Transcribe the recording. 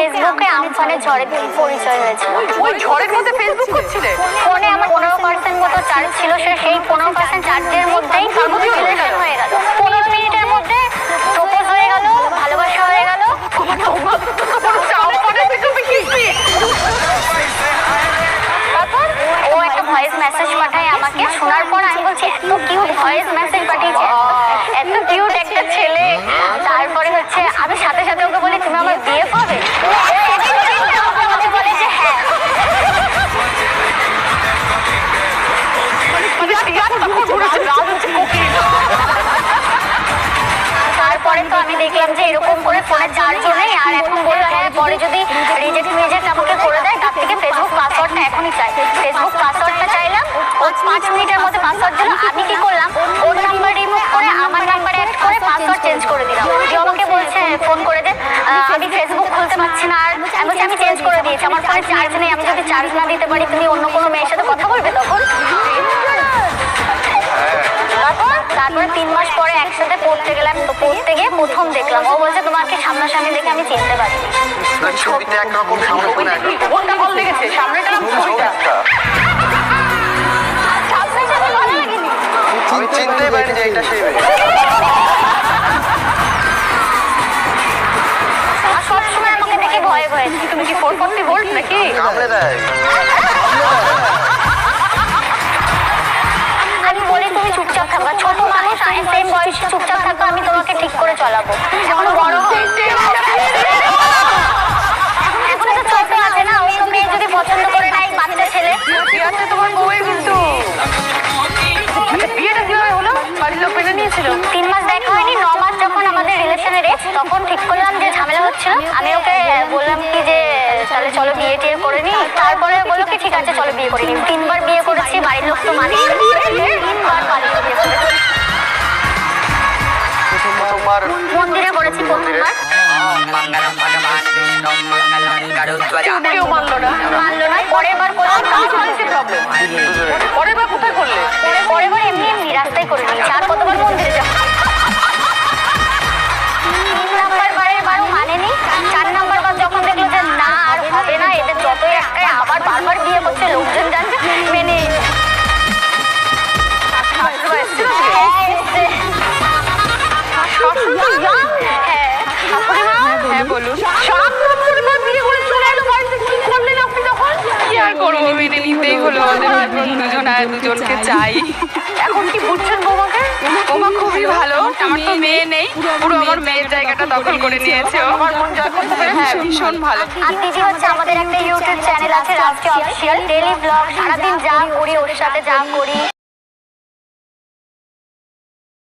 ফেসবুকে আমফানের ঝড়ে পরিচয় হয়েছে ওই ঝড়ের মধ্যে ফেসবুক করছিলে ফোনে আমার পনেরো পার্সেন্ট মতো চার্জ ছিল সে সেই পনেরো পার্সেন্ট চার্জের মধ্যেই মধ্যেই হয়ে গেল। পনেরো মিনিটের মধ্যে প্রপোজ হয়ে গেল ভালোবাসা হয়ে গেল। তারপর ও একটা ভয়েস মেসেজ পাঠায় আমাকে। শোনার পর আমি বলছি এত কিউট ভয়েস মেসেজ পাঠিয়েছে। দেখলাম যে এরকম করে ফোনে চার্জও নেই আর এখন বলল হ্যাঁ পরে যদি রিজেক্ট মিজেক্ট আমাকে করে দেয়, তার থেকে ফেসবুক পাসওয়ার্ডটা এখনই চাই। ফেসবুক পাসওয়ার্ডটা চাইলাম, ও পাঁচ মিনিটের মধ্যে পাসওয়ার্ড দিল। আমি কি করলাম? ওর নাম্বার রিমুভ করে আমার নাম্বার অ্যাড করে পাসওয়ার্ড চেঞ্জ করে দিলাম। যে আমাকে বলছে, ফোন করে যে আমি ফেসবুক খুলতে পারছি না, আর আমি বলছি, আমি চেঞ্জ করে দিয়েছি। আমার ফোনে চার্জ নেই আমি যদি চার্জ না দিতে পারি, তুমি অন্য কোনো মেয়ের সাথে কথা বলবে তখন? তারপর তিন মাস পরে একসাথে পড়তে গেলাম পড়তে গিয়ে প্রথম দেখলাম। ও বলছে তোমাকে সামনাসামনি দেখে আমি চিনতে পারি ছবিতে একরকম সামনে কোনো কোনটা ভালো লেগেছে? সামনেটা ছবিটা সামনাসামনি ভালো লাগেনি আমি চিনতেই পারিনি যে এটা সেই সবসময় আমাকে দেখে ভয়ে ভয়ে। তুমি কি ফোর ফোরটি ভোল্ট নাকি? কামড়ে দেয় তখন ঠিক করলাম যে ঝামেলা হচ্ছিল। আমি ওকে বললাম কি যে তাহলে চলো বিয়ে টিয়ে করে নি। তারপরে বলল কি ঠিক আছে চলো বিয়ে করে নি। তিনবার বিয়ে করেছি বাড়ির লোক তো মানে তিনবার বাড়ির বিয়ে করেছি। মন্দিরে করেছি প্রথমবার। কেউ মানলো না। মানলো না। পরের বার করলাম পরের বার কোথায় করলে? বিয়ে করছে লোকজন জানছে মেনে শাশুড়ি এসেছিল আজকে? হ্যাঁ, এসছে। শাশুড়ি তো young। হ্যাঁ শাশুড়ি মা? হ্যাঁ বলুন সাত নম্বর বার বিয়ে করে চলে এলো বাড়িতে কি করলেন আপনি তখন কি আর করব মেনে নিতেই হলো আমাদের দুজন আর দুজনকে চাই। এখন কি বুঝছেন বোমাকে? বোমা খুবই ভালো আমার তো মেয়ে নেই। পুরো আমার মেয়ের জায়গাটা দখল করে নিয়েছে। আমার মন যখন হ্যাঁ ভীষণ ভালো। আর দিদি হচ্ছে আমাদের একটা ইউটিউব চ্যানেল আছে রাজকে অফিসিয়াল ডেলি ব্লগ সারাদিন যা করি ওর সাথে যা করি।